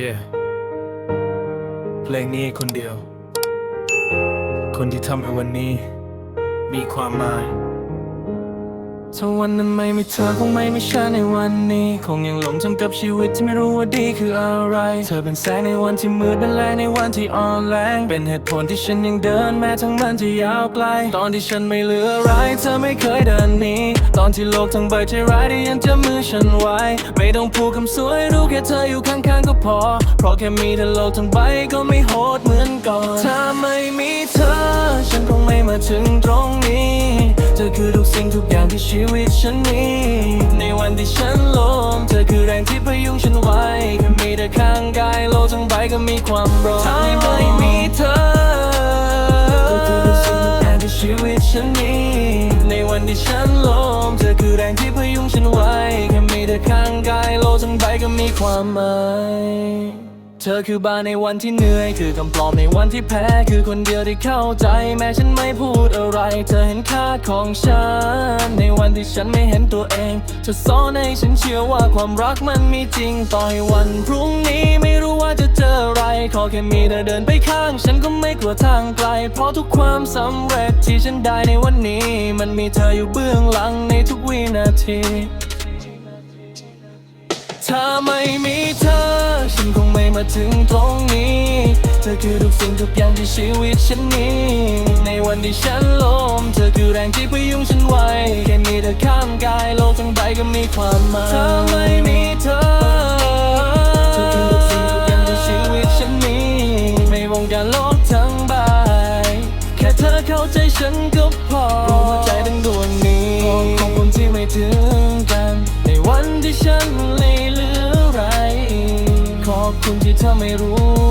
Yeah เพลงนี้คนเดียว คนที่ทำให้วันนี้ มีความหมาย ถ้าวันนั้นไม่มีเธอคงไม่มีฉันในวันนี้ คงยังหลงจมกับชีวิตที่ไม่รู้ว่าดีคืออะไร เธอเป็นแสงในวันที่มืดเป็นแรงในวันที่อ่อนแรงเป็นเหตุผลที่ฉันยังเดินแม้ทั้งมันจะยาวไกล ตอนที่ฉันไม่เหลืออะไรเธอไม่เคยเดินหนีตอนที่โลกทั้งใบใจร้ายได้ยังจับมือฉันไว้ ไม่ต้องพูดคำสวยรู้แค่เธออยู่ข้างๆก็พอ เพราะแค่มีเธอโลกทั้งใบก็ไม่โหด คือทุกสิ่งทุกอย่างที่ชีวิตฉันมีในวันที่ฉันล้มเธอคือแรงที่พยุงฉันไว้แค่มีเธอข้างกายโลกทั้งใบก็มีความร้อนถ้าไม่มีเธอคือทุกสิ่งทุกอย่างที่ชีวิตฉันมีในวันที่ฉันล้มเธอคือแรงที่พยุงฉันไว้แค่มีเธอข้างกายโลกทั้งใบก็มีความหมาย เธอคือบ้านในวันที่เหนื่อย คือคำปลอมในวันที่แพ้ คือคนเดียวที่เข้าใจ แม้ฉันไม่พูดอะไร เธอเห็นค่าของฉัน ในวันที่ฉันไม่เห็นตัวเอง เธอสอนให้ฉันเชื่อว่าความรักมันมีจริง ต่อยวันพรุ่งนี้ไม่รู้ว่าจะเจออะไร ขอแค่มีเธอเดินไปข้าง ฉันก็ไม่กลัวทางไกล เพราะทุกความสำเร็จที่ฉันได้ในวันนี้ มันมีเธออยู่เบื้องหลังในทุกวินาที ถ้าไม่มีเธอ มาถึงตรงนี้ เธอคือทุกสิ่งทุกอย่างที่ชีวิตฉันมีในวันที่ฉันล้มเธอคือแรงที่พยุงฉันไว้แค่มีเธอข้างกายโลกทั้งใบก็มีความหมายถ้าไม่มีเธอเธอคือทุกสิ่งทุกอย่างที่ชีวิตฉันมีไม่วงการโลกทั้งใบแค่เธอเข้าใจฉันก็พอ คุณที่เธอไม่รู้